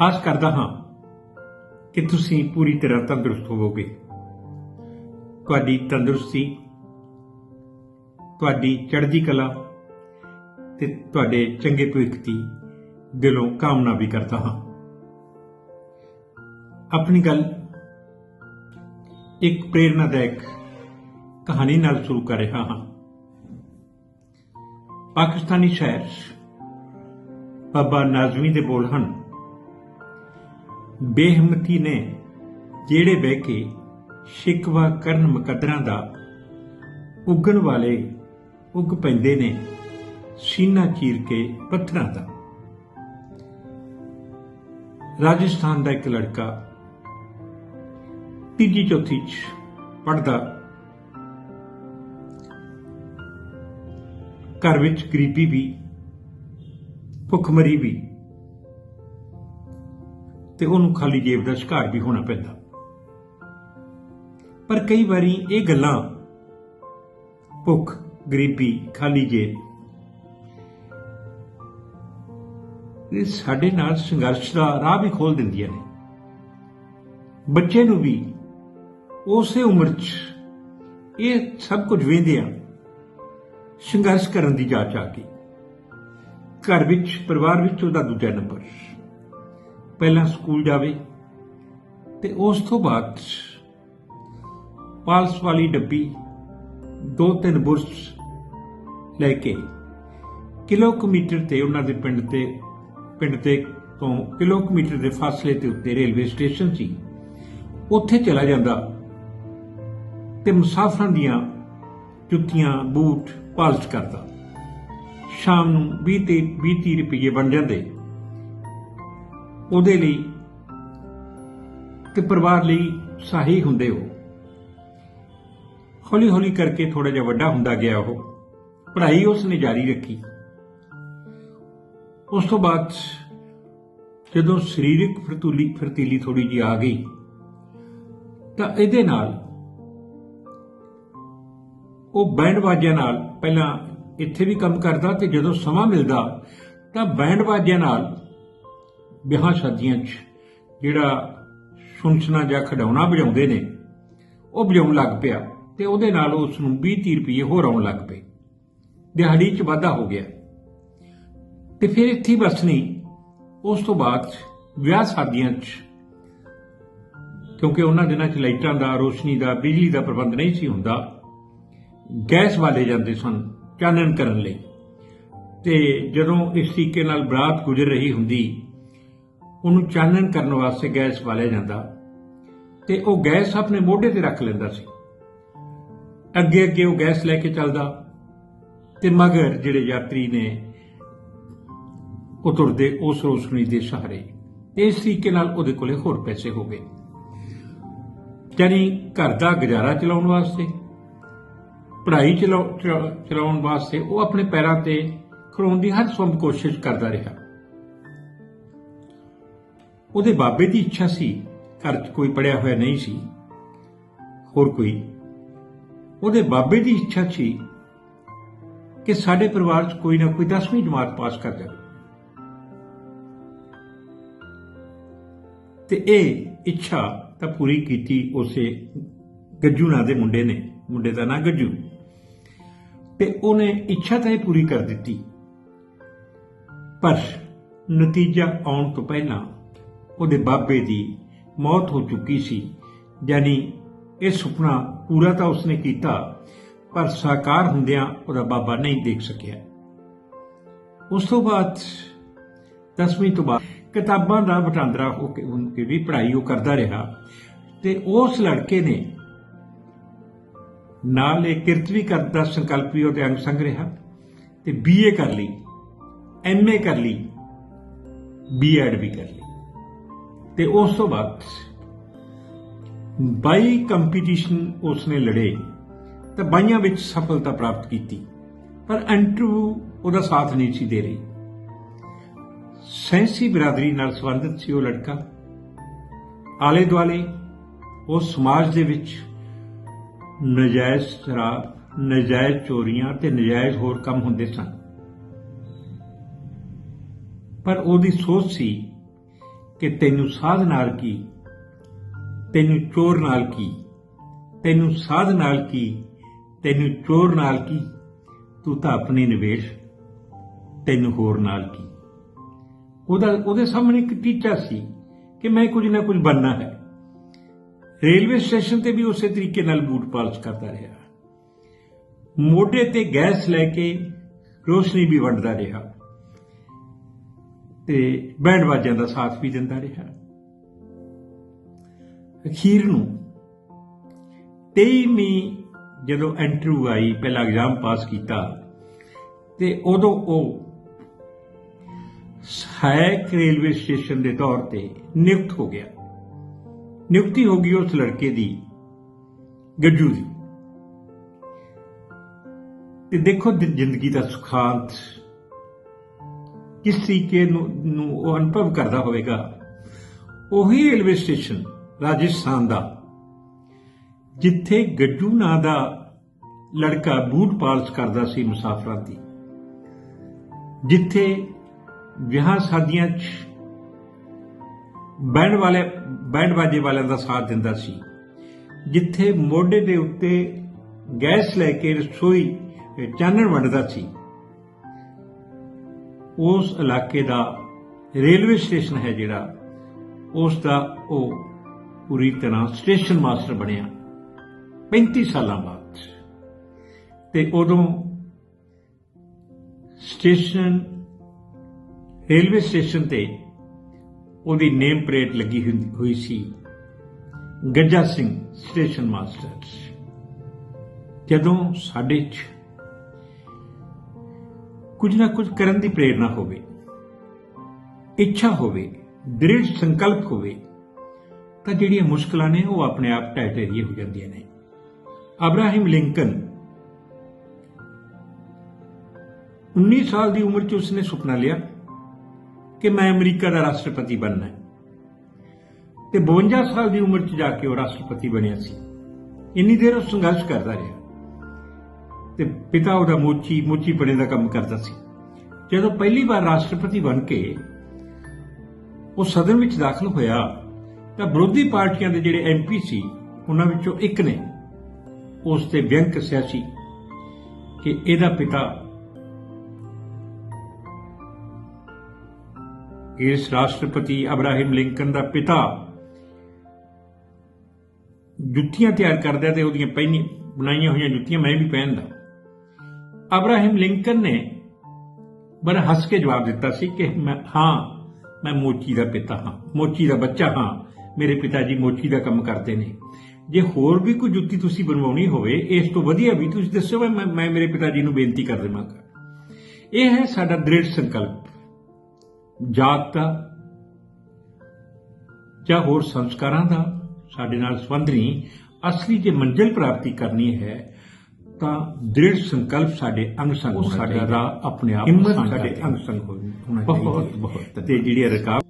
ਆਸ ਕਰਦਾ ਹਾਂ ਕਿ ਤੁਸੀਂ ਪੂਰੀ ਤਰ੍ਹਾਂ ਤੰਦਰੁਸਤ ਹੋਵੋਗੇ। ਤੁਹਾਡੀ ਤੰਦਰੁਸਤੀ, ਤੁਹਾਡੀ ਚੜ੍ਹਦੀ ਕਲਾ ਤੇ ਤੁਹਾਡੇ ਚੰਗੇ ਭਵਿੱਖ ਦੀ ਦਿਲੋਂ ਕਾਮਨਾ ਵੀ ਕਰਦਾ ਹਾਂ। ਆਪਣੀ ਗੱਲ ਇੱਕ ਪ੍ਰੇਰਨਾਦਾਇਕ ਕਹਾਣੀ ਨਾਲ ਸ਼ੁਰੂ ਕਰ ਰਿਹਾ ਹਾਂ। ਪਾਕਿਸਤਾਨੀ ਸ਼ਾਇਰ ਬਾਬਾ ਨਾਜ਼ਮੀ ਦੇ ਬੋਲ ਹਨ ਬੇਹਿੰਮਤੀ ਨੇ ਜਿਹੜੇ ਬਹਿ ਕੇ ਸ਼ਿਕਵਾ ਕਰਨ ਮੁਕੱਦਰਾਂ ਦਾ ਉੱਗਣ ਵਾਲੇ ਉੱਗ ਪੈਂਦੇ ਨੇ, ਸੀਨਾ ਚੀਰ ਕੇ ਪੱਥਰਾਂ ਦਾ। ਰਾਜਸਥਾਨ ਦਾ ਇੱਕ ਲੜਕਾ ਤੀਜੀ ਚੌਥੀ ਚ ਪੜਦਾ ਘਰ ਵਿੱਚ ਗਰੀਬੀ ਵੀ, ਭੁੱਖਮਰੀ ਵੀ। ਤੇ ਉਹਨੂੰ ਖਾਲੀ ਜੇਬ ਦਾ ਸ਼ਿਕਾਰ ਵੀ ਹੋਣਾ ਪੈਂਦਾ। ਪਰ ਕਈ ਵਾਰੀ ਇਹ ਗੱਲਾਂ ਭੁੱਖ, ਗਰੀਬੀ, ਖਾਲੀ ਜੇਬ, ਇਹ ਸਾਡੇ ਨਾਲ ਸੰਘਰਸ਼ ਦਾ ਰਾਹ ਵੀ ਖੋਲ ਦਿੰਦੀਆਂ ਨੇ। ਬੱਚੇ ਨੂੰ ਵੀ ਉਸੇ ਉਮਰ 'ਚ ਇਹ ਸਭ ਕੁਝ ਵੇਂਦੇ ਆ ਸੰਘਰਸ਼ ਕਰਨ ਦੀ ਜਾਚ ਆ ਗਈ। ਘਰ ਵਿੱਚ, ਪਰਿਵਾਰ ਵਿੱਚ ਉਹਦਾ ਦੂਜਾ ਨੰਬਰ। ਪਹਿਲਾਂ ਸਕੂਲ ਜਾਵੇ ਤੇ ਉਸ ਤੋਂ ਬਾਅਦ ਪਾਲਸ ਵਾਲੀ ਡੱਬੀ ਦੋ ਤਿੰਨ ਬੁਰਸ਼ ਲੈ ਕੇ ਕਿਲੋਮੀਟਰ ਤੇ ਉਹਨਾਂ ਦੇ ਪਿੰਡ ਤੇ ਪਿੰਡ ਤੇ ਤੋਂ ਕਿਲੋਮੀਟਰ ਦੇ ਫਾਸਲੇ ਤੇ ਉੱਤੇ ਰੇਲਵੇ ਸਟੇਸ਼ਨ ਸੀ। ਉੱਥੇ ਚਲਾ ਜਾਂਦਾ ਤੇ ਮੁਸਾਫਰਾਂ ਦੀਆਂ ਜੁੱਤੀਆਂ, ਬੂਟ ਪਾਲਸ਼ ਕਰਦਾ। ਸ਼ਾਮ ਨੂੰ 20 ਤੇ 20 30 ਰੁਪਏ ਬਣ ਜਾਂਦੇ। ਉਹਦੇ ਲਈ ਤੇ ਪਰਿਵਾਰ ਲਈ ਸਹੀ ਹੁੰਦੇ ਹੋ। ਹੌਲੀ ਹੌਲੀ ਕਰਕੇ ਥੋੜਾ ਜਿਹਾ ਵੱਡਾ ਹੁੰਦਾ ਗਿਆ ਉਹ। ਪੜ੍ਹਾਈ ਉਸ ਨੇ ਜਾਰੀ ਰੱਖੀ। ਉਸ ਤੋਂ ਬਾਅਦ ਜਦੋਂ ਸਰੀਰਕ ਫਰਤੂਲੀ, ਫਰਤੀਲੀ ਥੋੜੀ ਜੀ ਆ ਗਈ, ਤਾਂ ਇਹਦੇ ਨਾਲ ਉਹ ਬੈਂਡ ਵਾਜਿਆਂ ਨਾਲ ਪਹਿਲਾਂ ਇੱਥੇ ਵੀ ਕੰਮ ਕਰਦਾ ਤੇ ਜਦੋਂ ਸਮਾਂ ਮਿਲਦਾ ਤਾਂ ਬੈਂਡ ਵਾਜਿਆਂ ਨਾਲ ਵਿਆਹ ਸ਼ਾਦੀਆਂ 'ਚ ਜਿਹੜਾ ਸੁਣਸਣਾ ਜਾਂ ਖਡਾਉਣਾ ਵਜਾਉਂਦੇ ਨੇ, ਉਹ ਵਜਾਉਣ ਲੱਗ ਪਿਆ ਤੇ ਉਹਦੇ ਨਾਲ ਉਸ ਨੂੰ 20 30 ਰੁਪਏ ਹੋਰ ਆਉਣ ਲੱਗ ਪਏ। ਦਿਹਾੜੀ 'ਚ ਵਾਧਾ ਹੋ ਗਿਆ। ਤੇ ਫਿਰ ਇੱਥੇ ਹੀ ਬਸ ਨਹੀਂ, ਉਸ ਤੋਂ ਬਾਅਦ ਵਿਆਹ ਸ਼ਾਦੀਆਂ 'ਚ, ਕਿਉਂਕਿ ਉਹਨਾਂ ਦਿਨਾਂ 'ਚ ਲਾਈਟਾਂ ਦਾ, ਰੋਸ਼ਨੀ ਦਾ, ਬਿਜਲੀ ਦਾ ਪ੍ਰਬੰਧ ਨਹੀਂ ਸੀ ਹੁੰਦਾ, ਗੈਸ ਵਾਲੇ ਜਾਂਦੇ ਸਨ ਚਾਨਣ ਕਰਨ ਲਈ। ਤੇ ਜਦੋਂ ਇਸ ਤਰੀਕੇ ਨਾਲ ਬਰਾਤ ਗੁਜ਼ਰ ਰਹੀ ਹੁੰਦੀ ਉਹਨੂੰ ਚਾਨਣ ਕਰਨ ਵਾਸਤੇ ਗੈਸ ਵਾਲਿਆ ਜਾਂਦਾ ਤੇ ਉਹ ਗੈਸ ਆਪਣੇ ਮੋਢੇ ਤੇ ਰੱਖ ਲੈਂਦਾ ਸੀ। ਅੱਗੇ ਅੱਗੇ ਉਹ ਗੈਸ ਲੈ ਕੇ ਚੱਲਦਾ ਤੇ ਮਗਰ ਜਿਹੜੇ ਯਾਤਰੀ ਨੇ ਉਹ ਤੁਰਦੇ ਉਸ ਰੋਸ਼ਨੀ ਦੇ ਸਹਾਰੇ। ਇਸ ਤਰੀਕੇ ਨਾਲ ਉਹਦੇ ਕੋਲੇ ਹੋਰ ਪੈਸੇ ਹੋ ਗਏ। ਯਾਨੀ ਘਰ ਦਾ ਗੁਜ਼ਾਰਾ ਚਲਾਉਣ ਵਾਸਤੇ, ਪੜ੍ਹਾਈ ਚਲਾਉਣ ਵਾਸਤੇ ਉਹ ਆਪਣੇ ਪੈਰਾਂ ਤੇ ਖੜਾਉਣ ਦੀ ਹਰ ਸੰਭਵ ਕੋਸ਼ਿਸ਼ ਕਰਦਾ ਰਿਹਾ। ਉਹਦੇ ਬਾਬੇ ਦੀ ਇੱਛਾ ਸੀ, ਘਰ 'ਚ ਕੋਈ ਪੜਿਆ ਹੋਇਆ ਨਹੀਂ ਸੀ। ਹੋਰ ਕੋਈ? ਉਹਦੇ ਬਾਬੇ ਦੀ ਇੱਛਾ ਸੀ ਕਿ ਸਾਡੇ ਪਰਿਵਾਰ 'ਚ ਕੋਈ ਨਾ ਕੋਈ 10ਵੀਂ ਜਮਾਤ ਪਾਸ ਕਰ ਜਾਵੇ। ਤੇ ਇਹ ਇੱਛਾ ਤਾਂ ਪੂਰੀ ਕੀਤੀ ਉਸੇ ਗੱਜੂ ਨਾਂ ਦੇ ਮੁੰਡੇ ਨੇ, ਮੁੰਡੇ ਦਾ ਨਾਂ ਗੱਜੂ। ਤੇ ਉਹਨੇ ਇੱਛਾ ਤਾਂ ਇਹ ਪੂਰੀ ਕਰ ਦਿੱਤੀ। ਪਰ ਨਤੀਜਾ ਆਉਣ ਤੋਂ ਪਹਿਲਾਂ ਉਹਦੇ ਬਾਬੇ ਦੀ ਮੌਤ ਹੋ ਚੁੱਕੀ ਸੀ। ਯਾਨੀ ਇਹ ਸੁਪਨਾ ਪੂਰਾ ਤਾਂ ਉਸਨੇ ਕੀਤਾ, ਪਰ ਸਾਕਾਰ ਹੁੰਦਿਆਂ ਉਹਦਾ ਬਾਬਾ ਨਹੀਂ ਦੇਖ ਸਕਿਆ। ਉਸ ਤੋਂ ਬਾਅਦ 10ਵੀਂ ਤੋਂ ਬਾਅਦ ਕਿਤਾਬਾਂ ਦਾ ਵਟਾਂਦਰਾ ਹੋ ਕੇ ਉਨਕੇ ਵੀ ਪੜ੍ਹਾਈ ਉਹ ਕਰਦਾ ਰਿਹਾ ਤੇ ਉਸ ਲੜਕੇ ਨੇ ਨਾਲ ਇਹ ਕਿਰਤ ਵੀ ਕਰਦਾ ਸੰਕਲਪ ਵੀ ਉਹਦੇ ਅੰਗ ਸੰਗ ਰਿਹਾ ਤੇ ਬੀਏ ਕਰ ਲਈ ਐਮਏ ਕਰ ਲਈ ਬੀਐਡ ਵੀ ਕਰ ਲਈ। ਤੇ ਉਸ ਤੋਂ ਬਾਅਦ ਬਾਈ ਕੰਪੀਟੀਸ਼ਨ ਉਸਨੇ ਲੜੇ ਤੇ ਬਾਈਆਂ ਵਿੱਚ ਸਫਲਤਾ ਪ੍ਰਾਪਤ ਕੀਤੀ। ਪਰ ਇੰਟਰਵਿਊ ਉਹਦਾ ਸਾਥ ਨਹੀਂ ਸੀ ਦੇ ਰਹੀ। ਸੈਂਸੀ ਬਰਾਦਰੀ ਨਾਲ ਸੰਬੰਧਿਤ ਸੀ ਉਹ ਲੜਕਾ। ਆਲੇ ਦੁਆਲੇ ਉਹ ਸਮਾਜ ਦੇ ਵਿੱਚ ਨਜਾਇਜ਼ ਸ਼ਰਾਬ, ਨਜਾਇਜ਼ ਚੋਰੀਆਂ ਤੇ ਨਜਾਇਜ਼ ਹੋਰ ਕੰਮ ਹੁੰਦੇ ਸਨ। ਪਰ ਉਹਦੀ ਸੋਚ ਸੀ ਕਿ ਤੈਨੂੰ ਸਾਧ ਨਾਲ ਕੀ? ਤੈਨੂੰ ਚੋਰ ਨਾਲ ਕੀ? ਤੈਨੂੰ ਸਾਧ ਨਾਲ ਕੀ? ਤੈਨੂੰ ਚੋਰ ਨਾਲ ਕੀ? ਤੂੰ ਤਾਂ ਆਪਣੀ ਨਿਵੇਸ਼, ਤੈਨੂੰ ਹੋਰ ਨਾਲ ਕੀ? ਉਹਦਾ, ਉਹਦੇ ਸਾਹਮਣੇ ਇੱਕ ਟੀਚਾ ਸੀ ਕਿ ਮੈਂ ਕੁਝ ਨਾ ਕੁਝ ਬਣਨਾ ਹੈ। ਰੇਲਵੇ ਸਟੇਸ਼ਨ ਤੇ ਵੀ ਉਸੇ ਤਰੀਕੇ ਨਾਲ ਬੂਟ ਪਾਲਸ ਕਰਦਾ ਰਿਹਾ। ਮੋਢੇ ਤੇ ਗੈਸ ਲੈ ਕੇ ਰੋਸ਼ਨੀ ਵੀ ਵੰਡਦਾ ਰਿਹਾ। ਤੇ ਬੈਂਡ ਵਾਜਿਆਂ ਦਾ ਸਾਥ ਵੀ ਦਿੰਦਾ ਰਿਹਾ। ਅਖੀਰ ਨੂੰ 23ਵੀਂ ਜਦੋਂ ਇੰਟਰਵਿਊ ਆਈ, ਪਹਿਲਾ ਐਗਜ਼ਾਮ ਪਾਸ ਕੀਤਾ, ਤੇ ਉਦੋਂ ਉਹ ਸਹਾਇਕ ਰੇਲਵੇ ਸਟੇਸ਼ਨ ਦੇ ਤੌਰ ਤੇ ਨਿਯੁਕਤ ਹੋ ਗਿਆ। ਨਿਯੁਕਤੀ ਹੋ ਗਈ ਉਸ ਲੜਕੇ ਦੀ, ਗੱਜੂ ਦੀ। ਤੇ ਦੇਖੋ ਜ਼ਿੰਦਗੀ ਦਾ ਸੁਖਾਂਤ ਕਿਸ ਤਰੀਕੇ ਨੂੰ ਉਹ ਅਨੁਭਵ ਕਰਦਾ ਹੋਵੇਗਾ। ਉਹੀ ਰੇਲਵੇ ਸਟੇਸ਼ਨ ਰਾਜਸਥਾਨ ਦਾ, ਜਿੱਥੇ ਗੱਜੂ ਨਾਂ ਦਾ ਲੜਕਾ ਬੂਟ ਪਾਲਿਸ਼ ਕਰਦਾ ਸੀ ਮੁਸਾਫਰਾਂ ਦੀ, ਜਿੱਥੇ ਵਿਆਹ ਸ਼ਾਦੀਆਂ 'ਚ ਬੈਂਡ ਵਾਲੇ ਬੈਂਡ ਬਾਜੇ ਵਾਲਿਆਂ ਦਾ ਸਾਥ ਦਿੰਦਾ ਸੀ, ਜਿੱਥੇ ਮੋਢੇ ਦੇ ਉੱਤੇ ਗੈਸ ਲੈ ਕੇ ਰਸੋਈ ਚਾਨਣ ਵੰਡਦਾ ਸੀ। ਉਸ ਇਲਾਕੇ ਦਾ ਰੇਲਵੇ ਸਟੇਸ਼ਨ ਹੈ ਜਿਹੜਾ ਉਸ ਦਾ ਉਹ ਪੂਰੀ ਤਰ੍ਹਾਂ ਸਟੇਸ਼ਨ ਮਾਸਟਰ ਬਣਿਆ 35 ਸਾਲਾਂ ਬਾਅਦ। ਤੇ ਉਦੋਂ ਸਟੇਸ਼ਨ, ਰੇਲਵੇ ਸਟੇਸ਼ਨ ਤੇ ਉਹਦੀ ਨੇਮ ਪਲੇਟ ਲੱਗੀ ਹੁੰਦੀ- ਹੋਈ ਸੀ ਗੱਜਾ ਸਿੰਘ ਸਟੇਸ਼ਨ ਮਾਸਟਰ। ਜਦੋਂ ਸਾਡੇ 'ਚ ਕੁਝ ਨਾ ਕੁਝ ਕਰਨ ਦੀ ਪ੍ਰੇਰਣਾ ਹੋਵੇ। ਇੱਛਾ ਹੋਵੇ, ਦ੍ਰਿੜ ਸੰਕਲਪ ਹੋਵੇ, ਤਾਂ ਜਿਹੜੀਆਂ ਮੁਸ਼ਕਲਾਂ ਨੇ ਉਹ ਆਪਣੇ ਆਪ ਢਹਿ ਢੇਰੀ ਹੋ ਜਾਂਦੀਆਂ ਨੇ। ਅਬਰਾਹਿਮ ਲਿੰਕਨ 19 ਸਾਲ ਦੀ ਉਮਰ 'ਚ ਉਸਨੇ ਸੁਪਨਾ ਲਿਆ ਕਿ ਮੈਂ ਅਮਰੀਕਾ ਦਾ ਰਾਸ਼ਟਰਪਤੀ ਬਣਨਾ ਹੈ। ਤੇ 52 ਸਾਲ ਦੀ ਉਮਰ 'ਚ ਜਾ ਕੇ ਉਹ ਰਾਸ਼ਟਰਪਤੀ ਬਣਿਆ ਸੀ। ਇੰਨੀ ਦੇਰ ਉਹ ਸੰਘਰਸ਼ ਕਰਦਾ ਰਿਹਾ। ਤੇ ਪਿਤਾ ਉਹਦਾ ਮੋਚੀ ਮੋਚੀ ਬਣੇ ਦਾ ਕੰਮ ਕਰਦਾ ਸੀ। ਜਦੋਂ ਪਹਿਲੀ ਵਾਰ ਰਾਸ਼ਟਰਪਤੀ ਬਣ ਕੇ ਉਹ ਸਦਨ ਵਿੱਚ ਦਾਖਲ ਹੋਇਆ, ਤਾਂ ਵਿਰੋਧੀ ਪਾਰਟੀਆਂ ਦੇ ਜਿਹੜੇ ਐਮਪੀ ਸੀ, ਉਹਨਾਂ ਵਿੱਚੋਂ ਇੱਕ ਨੇ ਉਸ ਤੇ ਵਿਅੰਗ ਕੱਸਿਆ ਸੀ ਕਿ ਇਹਦਾ ਪਿਤਾ ਇਸ ਰਾਸ਼ਟਰਪਤੀ ਅਬਰਾਹਿਮ ਲਿੰਕਨ ਦਾ ਪਿਤਾ ਜੁੱਤੀਆਂ ਤਿਆਰ ਕਰਦਾ ਤੇ ਉਹਦੀਆਂ ਪਹਿਨੀ ਬਣਾਈਆਂ ਹੋਈਆਂ ਜੁੱਤੀਆਂ ਮੈਂ ਵੀ ਪਹਿਨਦਾ। ਅਬਰਾਹਿਮ ਲਿੰਕਨ ਨੇ ਬੜਾ ਹੱਸ ਕੇ ਜਵਾਬ ਦਿੱਤਾ ਸੀ ਕਿ ਮੈਂ, ਹਾਂ, ਮੈਂ ਮੋਚੀ ਦਾ ਪਿਤਾ ਹਾਂ, ਮੋਚੀ ਦਾ ਬੱਚਾ ਹਾਂ, ਮੇਰੇ ਪਿਤਾ ਜੀ ਮੋਚੀ ਦਾ ਕੰਮ ਕਰਦੇ ਨੇ। ਜੇ ਹੋਰ ਵੀ ਕੋਈ ਜੁੱਤੀ ਤੁਸੀਂ ਬਣਵਾਉਣੀ ਹੋਵੇ, ਇਸ ਤੋਂ ਵਧੀਆ ਵੀ ਤੁਸੀਂ ਦੱਸੋ ਮੈਂ ਮੈਂ ਮੇਰੇ ਪਿਤਾ ਜੀ ਨੂੰ ਬੇਨਤੀ ਕਰ ਦੇਵਾਂਗਾ। ਇਹ ਹੈ ਸਾਡਾ ਦ੍ਰਿੜ ਸੰਕਲਪ। ਜਾਤ ਦਾ ਜਾਂ ਹੋਰ ਸੰਸਕਾਰਾਂ ਦਾ ਸਾਡੇ ਨਾਲ ਸੰਬੰਧ ਨਹੀਂ, ਅਸਲੀ ਜੇ ਮੰਜ਼ਿਲ ਪ੍ਰਾਪਤੀ ਕਰਨੀ ਹੈ ਤਾਂ ਦ੍ਰਿੜ ਸੰਕਲਪ ਸਾਡੇ ਅੰਗ ਸੰਗ ਸਾਡਾ ਰਾਹ ਆਪਣੇ ਆਪ ਹਿੰਮਤ ਸਾਡੇ ਅੰਗ ਸੰਗ ਹੋਣਾ ਚਾਹੀਦਾ ਬਹੁਤ ਬਹੁਤ ਤੇ ਜਿਹੜੀ ਰਕਾਬ